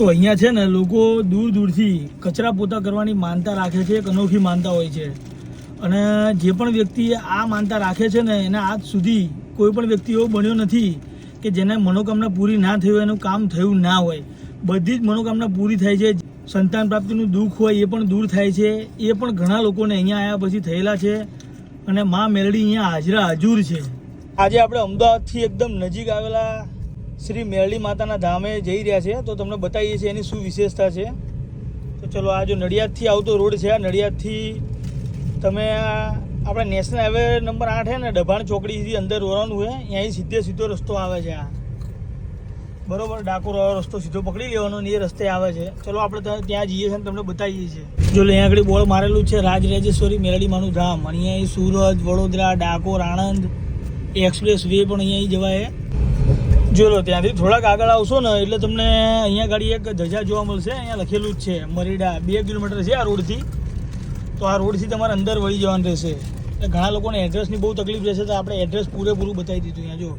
તો અહીંયા છે ને લોકો દૂર દૂરથી કચરા પોતા કરવાની માનતા રાખે છે, એક અનોખી માનતા હોય છે. અને જે પણ વ્યક્તિ આ માનતા રાખે છે ને, એને આજ સુધી કોઈ પણ વ્યક્તિ એવો બન્યો નથી કે જેને મનોકામના પૂરી ના થઈ હોય, એનું કામ થયું ના હોય. બધી જ મનોકામના પૂરી થાય છે. સંતાન પ્રાપ્તિનું દુઃખ હોય એ પણ દૂર થાય છે. એ પણ ઘણા લોકોને અહીંયા આવ્યા પછી થયેલા છે. અને મા મેલડી અહીંયા હાજરા હજુર છે. આજે આપણે અમદાવાદથી એકદમ નજીક આવેલા શ્રી મેરળી માતાના ધામે જઈ રહ્યા છે. તો તમને બતાવીએ છીએ એની શું વિશેષતા છે. તો ચલો, આ જો નડિયાદથી આવતો રોડ છે, આ નડિયાદથી તમે આપણે નેશનલ હાઈવે નંબર આઠ છે ને, ડભાણ ચોકડીથી અંદર વરવાનું હોય અહીંયાથી સીધે સીધો રસ્તો આવે છે આ. બરોબર, ડાકોર રસ્તો સીધો પકડી લેવાનો ને એ રસ્તે આવે છે. ચલો, આપણે ત્યાં- જઈએ છીએ તમને બતાવીએ છીએ. જો અહીંયા આગળ બોર્ડ મારેલું છે, રાજરાજેશ્વરી મેરડીમાનું ધામ. અને અહીંયા સુરત, વડોદરા, ડાકોર, આણંદ, એક્સપ્રેસ વે પણ અહીંયા જવાય જો લો, ત્યાંથી થોડાક આગળ આવશો ને, એટલે તમને અહીંયા ગાડી એક ધજા જોવા મળશે. અહીંયા લખેલું જ છે, મરીડા, બે કિલોમીટર છે આ રોડથી. તો આ રોડથી તમારે અંદર વળી જવાનું રહેશે. એટલે ઘણા લોકોને એડ્રેસની બહુ તકલીફ રહેશે, તો આપણે એડ્રેસ પૂરેપૂરું બતાવી દીધું અહીંયા. જો,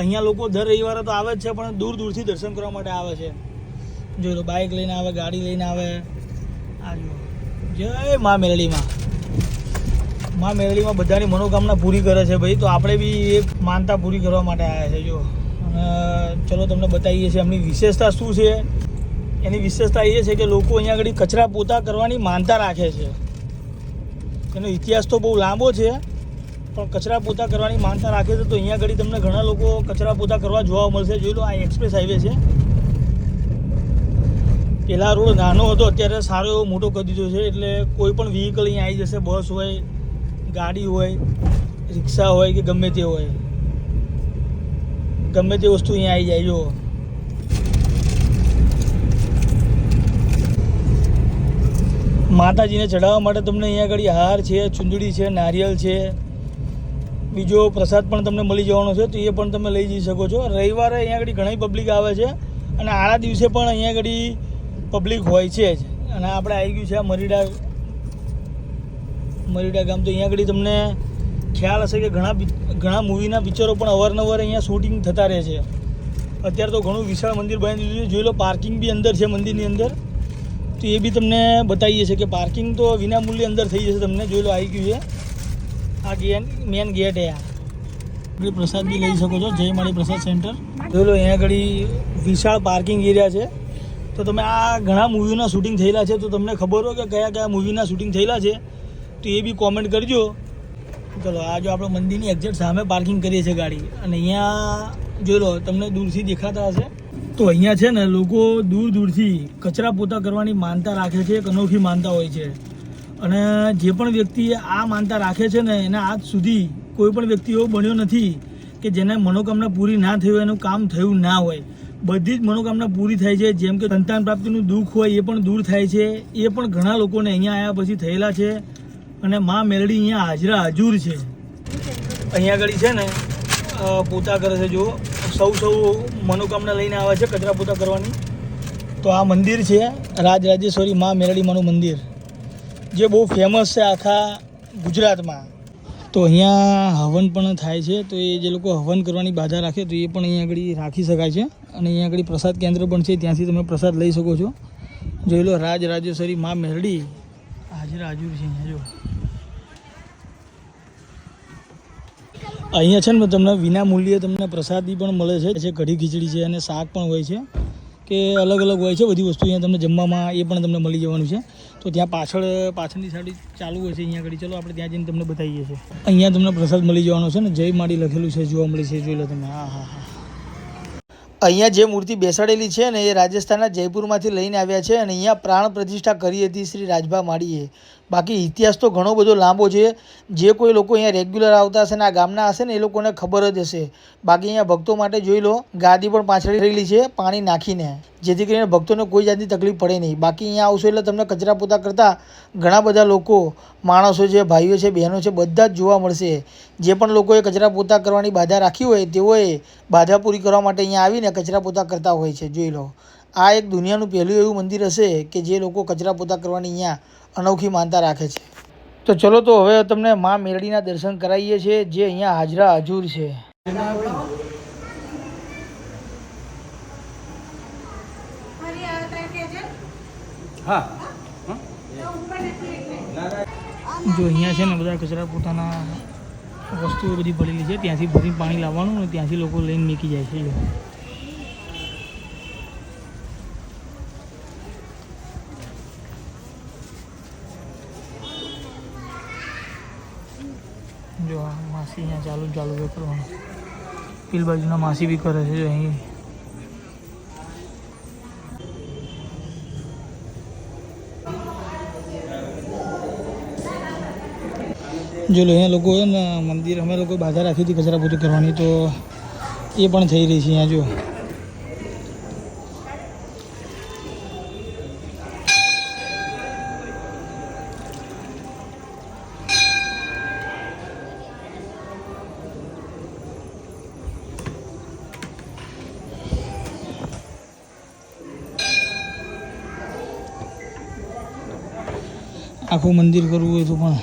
અહીંયા લોકો દર રવિવારે તો આવે જ છે, પણ દૂર દૂરથી દર્શન કરવા માટે આવે છે. જો લો બાઇક લઈને આવે, ગાડી લઈને આવે. આ જો, જય મા મેરડીમાં. મા મેરળીમાં બધાની મનોકામના પૂરી કરે છે ભાઈ, તો આપણે બી એક માનતા પૂરી કરવા માટે આવ્યા છે, જો. ચલો તમને બતાવીએ છીએ. એમની વિશેષતા શું છે? એની વિશેષતા એ છે કે લોકો અહીંયા આગળ કચરા પોતા કરવાની માનતા રાખે છે. એનો ઇતિહાસ તો બહુ લાંબો છે, પણ કચરા પોતા કરવાની માનતા રાખે છે તો અહીંયા આગળ તમને ઘણા લોકો કચરા પોતા કરવા જોવા મળશે. જોઈ લો, આ એક્સપ્રેસ હાઈવે છે. પેલા રોડ નાનો હતો, અત્યારે સારો એવો મોટો કરી દીધો છે. એટલે કોઈ પણ વ્હીકલ અહીંયા આવી જશે, બસ હોય, ગાડી હોય, રિક્ષા હોય કે ગમે તે હોય. ગમે તે વસ્તુ અહીંયા આવી જાય જો માતાજીને ચડાવવા માટે તમને અહીંયા આગળ હાર છે, ચુંદડી છે નારિયેળ છે. બીજો પ્રસાદ પણ તમને મળી જવાનો છે, તો એ પણ તમે લઈ જઈ શકો છો. રવિવારે અહીંયા આગળ ઘણી પબ્લિક આવે છે અને આડા દિવસે પણ અહીંયા આગળ પબ્લિક હોય છે જ. અને આપણે આવી ગયું છે મરીડા મરીડા ગામ, તો અહીંયા આગળ તમને ખ્યાલ હશે કે ઘણા ઘણા મૂવીના પિક્ચરો પણ અવારનવાર અહીંયા શૂટિંગ થતા રહે છે. અત્યારે તો ઘણું વિશાળ મંદિર બની દીધું છે. જોઈ લો પાર્કિંગ બી અંદર છે મંદિરની અંદર. તો એ બી તમને બતાવીએ છીએ કે પાર્કિંગ તો વિના મૂલ્યે અંદર થઈ જશે તમને. જોઈ લો, આવી ગયું છે. આ ગેટ મેન ગેટ એ આ. પ્રસાદ બી લઈ શકો છો. જય માળી પ્રસાદ સેન્ટર જોઈ લો, અહીંયા આગળ વિશાળ પાર્કિંગ એરિયા છે. તો તમે આ ઘણા મૂવીના શૂટિંગ થયેલા છે. તો તમને ખબર હોય કે કયા કયા મૂવીના શૂટિંગ થયેલા છે. તો એ બી કોમેન્ટ કરજો. ચલો, આ જો આપણે મંદિરની એક્ઝેક્ટ સામે પાર્કિંગ કરીએ છીએ ગાડી, અને અહીંયા જોઈ લો, તમને દૂરથી દેખાતા હશે. તો અહીંયા છે ને, લોકો દૂર દૂરથી કચરા પોતા કરવાની માનતા રાખે છે, એક અનોખી માનતા હોય છે. અને જે પણ વ્યક્તિ આ માનતા રાખે છે ને, એના આજ સુધી કોઈ પણ વ્યક્તિ એવો બન્યો નથી કે જેને મનોકામના પૂરી ના થઈ હોય, એનું કામ થયું ના હોય. બધી જ મનોકામના પૂરી થાય છે, જેમ કે સંતાન પ્રાપ્તિનું દુઃખ હોય, એ પણ દૂર થાય છે. એ પણ ઘણા લોકોને અહીંયા આવ્યા પછી થયેલા છે. અને મા મેલડી અહીંયા હાજરા હજુર છે. અહીંયા આગળ છે ને પોતા કરે છે જો સૌ સૌ મનોકામના લઈને આવે છે કચરા પોતા કરવાની. તો આ મંદિર છે, રાજરાજેશ્વરી મા મેલડીમાનું મંદિર. જે બહુ ફેમસ છે આખા ગુજરાતમાં. તો અહીંયા હવન પણ થાય છે, તો એ જે લોકો હવન કરવાની બાધા રાખે, તો એ પણ અહીંયા આગળ રાખી શકાય છે. અને અહીંયા આગળ પ્રસાદ કેન્દ્ર પણ છે, ત્યાંથી તમે પ્રસાદ લઈ શકો છો. જોઈ લો રાજ રાજેશ્વરી મા મેરડી. હાજર હાજર છે અહીંયા જો અહીંયા છે ને તમને વિના મૂલ્યે તમને પ્રસાદી પણ મળે છે. જે કઢી ખીચડી છે અને શાક પણ હોય છે કે અલગ અલગ હોય છે. બધી વસ્તુ અહીંયા તમને જમવામાં એ પણ તમને મળી જવાનું છે. તો ત્યાં પાછળ, પાછળની સાઈડ ચાલુ હોય છે અહીંયા આગળ. ચલો, આપણે ત્યાં જઈને તમને બતાવીએ છીએ. અહીંયા તમને પ્રસાદ મળી જવાનો છે ને. જય માડી લખેલું છે, જોવા મળે છે, જોઈ લો તમે. હા હા હા. અહીંયા જે મૂર્તિ બેસાડેલી છે ને, એ રાજસ્થાનના જયપુરમાંથી લઈને આવ્યા છે અને અહીંયા પ્રાણ પ્રતિષ્ઠા કરી હતી શ્રી રાજભા માળીએ બાકી ઇતિહાસ તો ઘણો બધો લાંબો છે. જે કોઈ લોકો અહીંયા રેગ્યુલર આવતા હશે ને આ ગામના હશે ને એ લોકોને ખબર જ હશે. બાકી અહીંયા ભક્તો માટે જોઈ લો, ગાદી પણ પાછળ રહેલી છે પાણી નાખીને. જેથી કરીને ભક્તોને કોઈ જાતની તકલીફ પડે નહીં. બાકી અહીંયા આવશો એટલે તમને કચરા પોતા કરતાં ઘણા બધા લોકો, માણસો છે, ભાઈઓ છે, બહેનો છે, બધા જ જોવા મળશે. જે પણ લોકોએ કચરા પોતા કરવાની બાધા રાખી હોય તેઓએ બાધા પૂરી કરવા માટે અહીંયા આવીને કચરા પોતા કરતા હોય છે. જોઈ લો. આ એક દુનિયાનું પહેલું એવું મંદિર હશે કે જે લોકો કચરા પોતા કરવાની અહીંયા અનોખી માનતા રાખે છે. તો ચલો તો હવે તમને મા મેરડીના દર્શન કરાવીએ છીએ જે અહીંયા હાજરા હજૂર છે. હા. જો અહીંયા છે ને બધા કચરા પોતાના વસ્તુઓ બધી ભરેલી છે ત્યાંથી ભરી પાણી લાવવાનું ને ત્યાંથી લોકો લઈને નીકળી જાય છે. જો માસી અહીંયા ચાલુ ચાલુ ચાલુ કરવાનું. પેલી બાજુના માસી બી કરે છે જો અહીં. જો અહીંયા લોકો છે ને, મંદિર, અમે લોકો બાધા રાખી હતી કચરા પૂરી કરવાની, તો એ પણ થઈ રહી છે અહીંયા, જો. આખું મંદિર કરવું હોય તો પણ.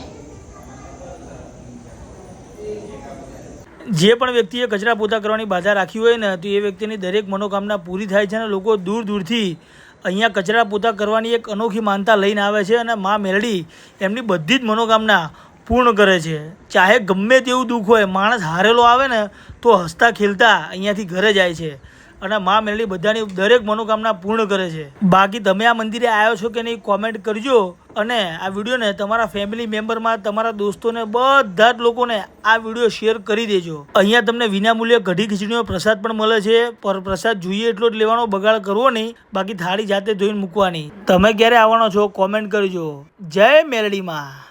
જે પણ વ્યક્તિએ કચરા પોતા કરવાની બાધા રાખી હોય ને, તો એ વ્યક્તિની દરેક મનોકામના પૂરી થાય છે અને લોકો દૂર દૂરથી અહીંયા કચરા પોતા કરવાની એક અનોખી માનતા લઈને આવે છે અને મા મેલડી એમની બધી જ મનોકામના પૂર્ણ કરે છે. ચાહે ગમે તેવું દુઃખ હોય, માણસ હારેલો આવે ને, તો હસતા ખેલતા અહીંયાથી ઘરે જાય છે અને મા મેલડી બધાની દરેક મનોકામના પૂર્ણ કરે છે. બાકી તમે આ મંદિરે આવ્યો છો કે નહીં કોમેન્ટ કરજો. અને આ વિડીયોને તમારા ફેમિલી મેમ્બરમાં તમારા દોસ્તોને, બધા જ લોકોને આ વીડિયો શેર કરી દેજો. અહીંયા તમને વિનામૂલ્યે કઢી ખીચડીનો પ્રસાદ પણ મળે છે. પર પ્રસાદ જોઈએ એટલો જ લેવાનો, બગાડ કરવો નહીં. બાકી થાળી જાતે ધોઈને મૂકવાની. તમે ક્યારે આવવાનો છો કોમેન્ટ કરજો. જય મેલડીમાં